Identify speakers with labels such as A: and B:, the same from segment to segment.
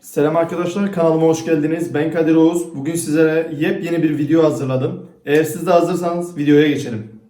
A: Selam arkadaşlar kanalıma hoş geldiniz. Ben Kadir Oğuz. Bugün sizlere yepyeni bir video hazırladım. Eğer siz de hazırsanız videoya geçelim.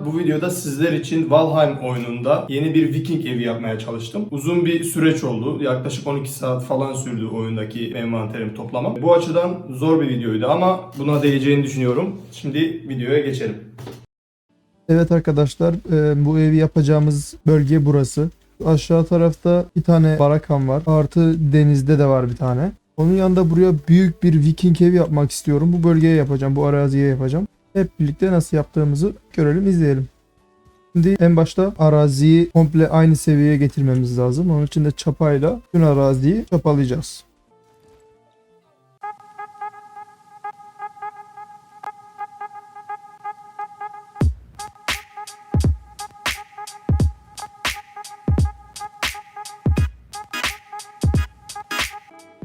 A: Bu videoda sizler için Valheim oyununda yeni bir Viking evi yapmaya çalıştım. Uzun bir süreç oldu. Yaklaşık 12 saat falan sürdü oyundaki envanterimi toplamam. Bu açıdan zor bir videoydu ama buna değeceğini düşünüyorum. Şimdi videoya geçelim.
B: Evet arkadaşlar e, bu evi yapacağımız bölge burası. Aşağı tarafta bir tane barakam var. Artı denizde de var bir tane. Onun yanında buraya büyük bir viking evi yapmak istiyorum. Bu bölgeye yapacağım. Bu araziye yapacağım. Hep birlikte nasıl yaptığımızı görelim izleyelim. Şimdi en başta araziyi komple aynı seviyeye getirmemiz lazım. Onun için de çapayla bütün araziyi çapalayacağız.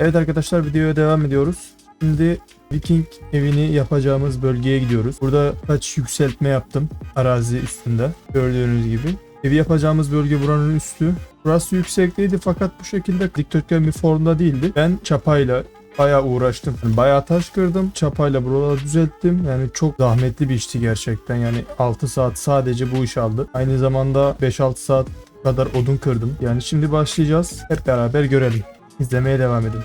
B: Evet arkadaşlar videoya devam ediyoruz. Şimdi Viking evini yapacağımız bölgeye gidiyoruz. Burada kaç yükseltme yaptım arazi üstünde. Gördüğünüz gibi. Evi yapacağımız bölge buranın üstü. Burası yüksekteydi fakat bu şekilde dikdörtgen bir formda değildi. Ben çapayla bayağı uğraştım. Yani bayağı taş kırdım. Çapayla buraları düzelttim. Yani çok zahmetli bir işti gerçekten. Yani 6 saat sadece bu iş aldı. Aynı zamanda 5-6 saat kadar odun kırdım. Yani şimdi başlayacağız. Hep beraber görelim. İzlemeye devam edin.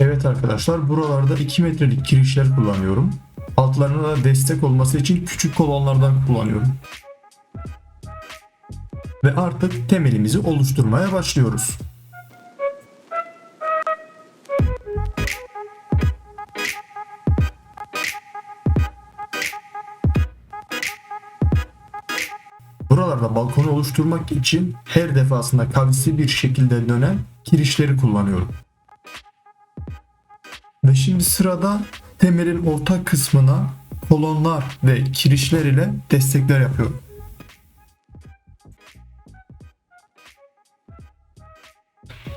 C: Evet arkadaşlar buralarda 2 metrelik kirişler kullanıyorum. Altlarına da destek olması için küçük kolonlardan kullanıyorum. Ve artık temelimizi oluşturmaya başlıyoruz. Buralarda balkonu oluşturmak için her defasında kavisi bir şekilde dönen kirişleri kullanıyorum. Ve şimdi sırada temelin orta kısmına kolonlar ve kirişler ile destekler yapıyorum.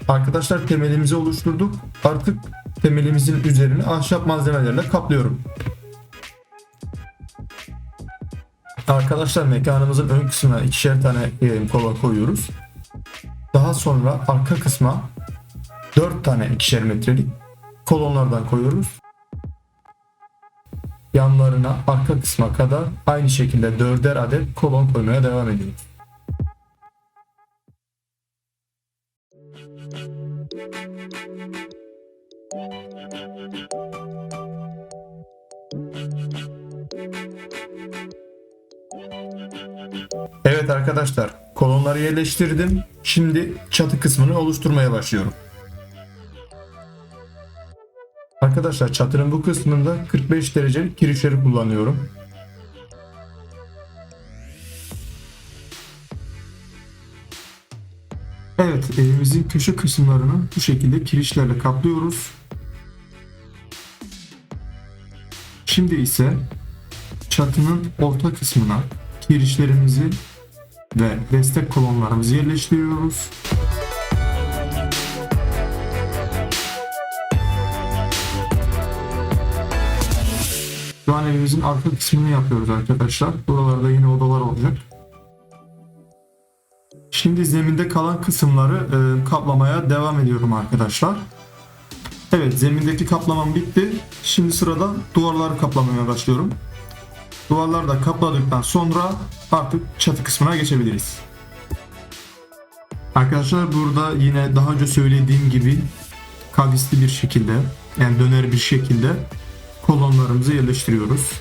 C: Arkadaşlar temelimizi oluşturduk. Artık temelimizin üzerini ahşap malzemelerle kaplıyorum. Arkadaşlar mekanımızın ön kısmına ikişer tane e, kolon koyuyoruz. Daha sonra arka kısma 4 tane ikişer metrelik kolonlardan koyuyoruz. Yanlarına arka kısma kadar aynı şekilde dörder adet kolon koymaya devam ediyoruz. Evet arkadaşlar kolonları yerleştirdim. Şimdi çatı kısmını oluşturmaya başlıyorum. Arkadaşlar çatının bu kısmında 45 derecelik kirişleri kullanıyorum. Evet evimizin köşe kısımlarını bu şekilde kirişlerle kaplıyoruz. Şimdi ise çatının orta kısmına kirişlerimizi ve destek kolonlarımızı yerleştiriyoruz. Şu an evimizin arka kısmını yapıyoruz arkadaşlar. Buralarda yine odalar olacak. Şimdi zeminde kalan kısımları e, kaplamaya devam ediyorum arkadaşlar. Evet zemindeki kaplamam bitti. Şimdi sırada duvarları kaplamaya başlıyorum. Duvarları da kapladıktan sonra artık çatı kısmına geçebiliriz. Arkadaşlar burada yine daha önce söylediğim gibi kavisli bir şekilde yani döner bir şekilde kolonlarımızı yerleştiriyoruz.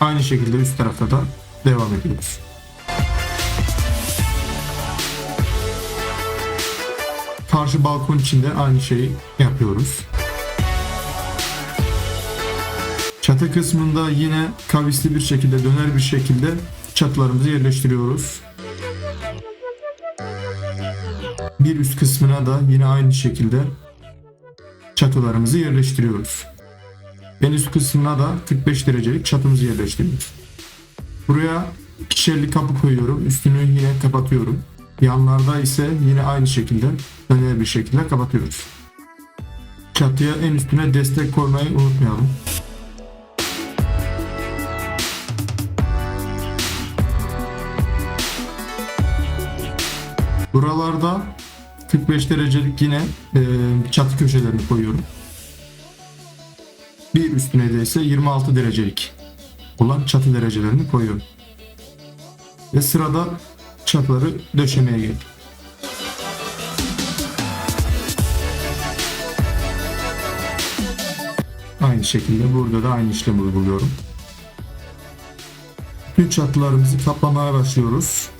C: Aynı şekilde üst tarafta da devam ediyoruz. Karşı balkon için de aynı şeyi yapıyoruz. Çatı kısmında yine kavisli bir şekilde döner bir şekilde çatılarımızı yerleştiriyoruz. Bir üst kısmına da yine aynı şekilde çatılarımızı yerleştiriyoruz. En üst kısmına da 45 derecelik çatımızı yerleştiriyoruz. Buraya ikişerli kapı koyuyorum. Üstünü yine kapatıyorum. Yanlarda ise yine aynı şekilde döner bir şekilde kapatıyoruz. Çatıya en üstüne destek koymayı unutmayalım. Buralarda 45 derecelik yine e, çatı köşelerini koyuyorum. Bir üstüne de ise 26 derecelik olan çatı derecelerini koyuyorum. Ve sırada çatıları döşemeye geldik. Aynı şekilde burada da aynı işlemi uyguluyorum. Bütün çatılarımızı kaplamaya başlıyoruz.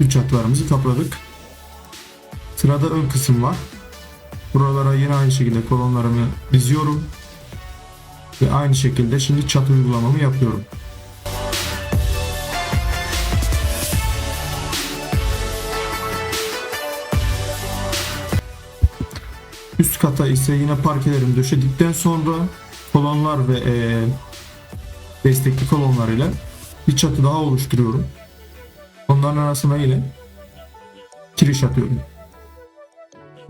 C: Bütün çatılarımızı kapladık. Sırada ön kısım var. Buralara yine aynı şekilde kolonlarımı diziyorum. Ve aynı şekilde şimdi çatı uygulamamı yapıyorum. Üst kata ise yine parkelerimi döşedikten sonra kolonlar ve eee, destekli kolonlar ile bir çatı daha oluşturuyorum. Onların arasına yine kiriş atıyorum.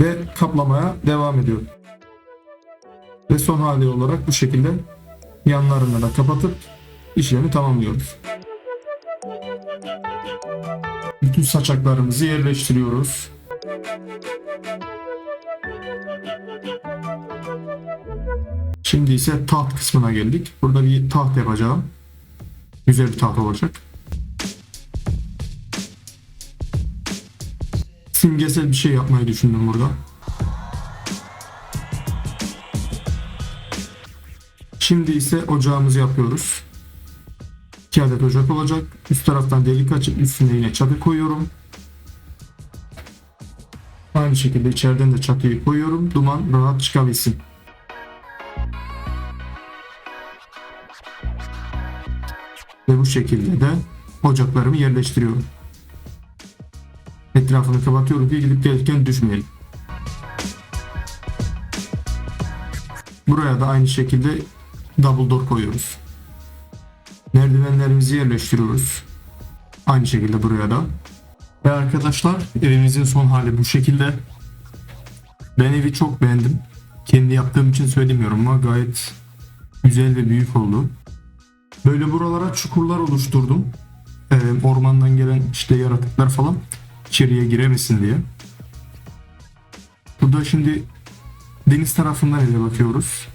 C: Ve kaplamaya devam ediyorum. Ve son hali olarak bu şekilde yanlarını da kapatıp işlemi tamamlıyoruz. Bütün saçaklarımızı yerleştiriyoruz. Şimdi ise taht kısmına geldik. Burada bir taht yapacağım. Güzel bir taht olacak. Simgesel bir şey yapmayı düşündüm burada. Şimdi ise ocağımızı yapıyoruz. 2 adet ocak olacak. Üst taraftan delik açıp üstüne yine çatı koyuyorum. Aynı şekilde içeriden de çatıyı koyuyorum. Duman rahat çıkabilsin. Ve bu şekilde de ocaklarımı yerleştiriyorum. Etrafını kapatıyorum ki gidip gelirken düşmeyelim. Buraya da aynı şekilde double door koyuyoruz. Merdivenlerimizi yerleştiriyoruz. Aynı şekilde buraya da. Ve arkadaşlar evimizin son hali bu şekilde. Ben evi çok beğendim. Kendi yaptığım için söylemiyorum ama gayet güzel ve büyük oldu. Böyle buralara çukurlar oluşturdum. Ee, ormandan gelen işte yaratıklar falan içeriye giremesin diye. Burada şimdi deniz tarafından eve bakıyoruz.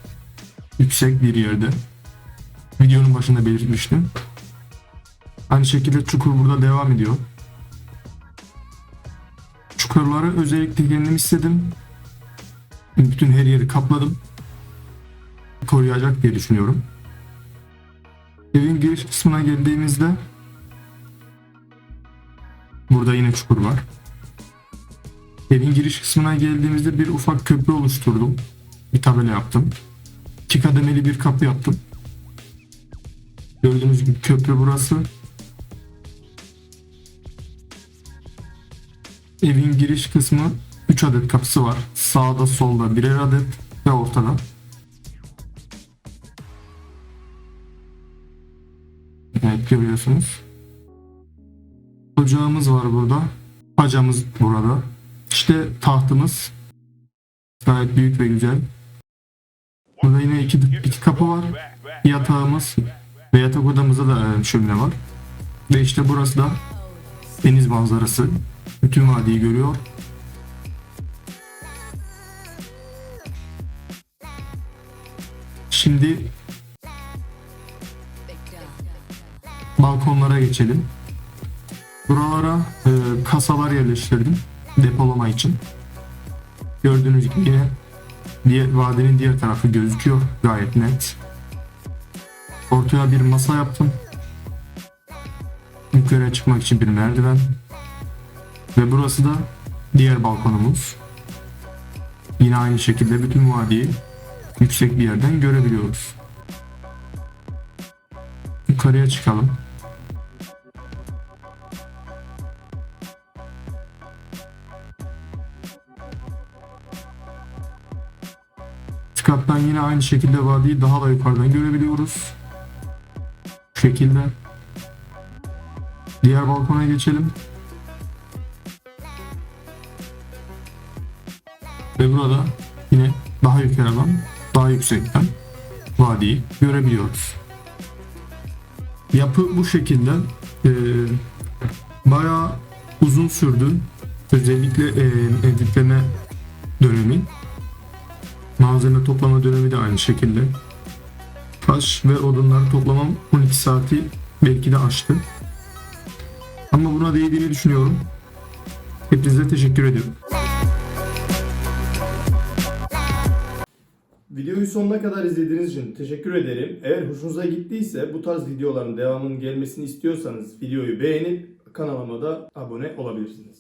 C: Yüksek bir yerde. Videonun başında belirtmiştim. Aynı şekilde çukur burada devam ediyor. Çukurları özellikle kendim istedim. Bütün her yeri kapladım. Koruyacak diye düşünüyorum. Evin giriş kısmına geldiğimizde burada yine çukur var. Evin giriş kısmına geldiğimizde bir ufak köprü oluşturdum. Bir tabela yaptım. İki kademeli bir kapı yaptım. Gördüğünüz gibi köprü burası. Evin giriş kısmı 3 adet kapısı var. Sağda solda birer adet ve ortada. Evet görüyorsunuz. Ocağımız var burada. Bacamız burada. İşte tahtımız. Gayet büyük ve güzel. Burada yine iki, iki kapı var. Yatağımız ve yatak odamızda da e, şömine var. Ve işte burası da deniz manzarası. Bütün vadiyi görüyor. Şimdi balkonlara geçelim. Buralara e, kasalar yerleştirdim depolama için. Gördüğünüz gibi yine diğer, vadenin diğer tarafı gözüküyor gayet net. Ortaya bir masa yaptım. Yukarıya çıkmak için bir merdiven. Ve burası da diğer balkonumuz. Yine aynı şekilde bütün vadiyi yüksek bir yerden görebiliyoruz. Yukarıya çıkalım. Kattan yine aynı şekilde vadiyi daha da yukarıdan görebiliyoruz. Bu şekilde. Diğer balkona geçelim. Ve burada yine daha yukarıdan, daha yüksekten vadiyi görebiliyoruz. Yapı bu şekilde. Ee, bayağı uzun sürdü. Özellikle e, editleme dönemi. Malzeme toplama dönemi de aynı şekilde. Taş ve odunları toplamam 12 saati belki de aştı. Ama buna değdiğini düşünüyorum. Hepinize teşekkür ediyorum.
A: Videoyu sonuna kadar izlediğiniz için teşekkür ederim. Eğer hoşunuza gittiyse bu tarz videoların devamının gelmesini istiyorsanız videoyu beğenip kanalıma da abone olabilirsiniz.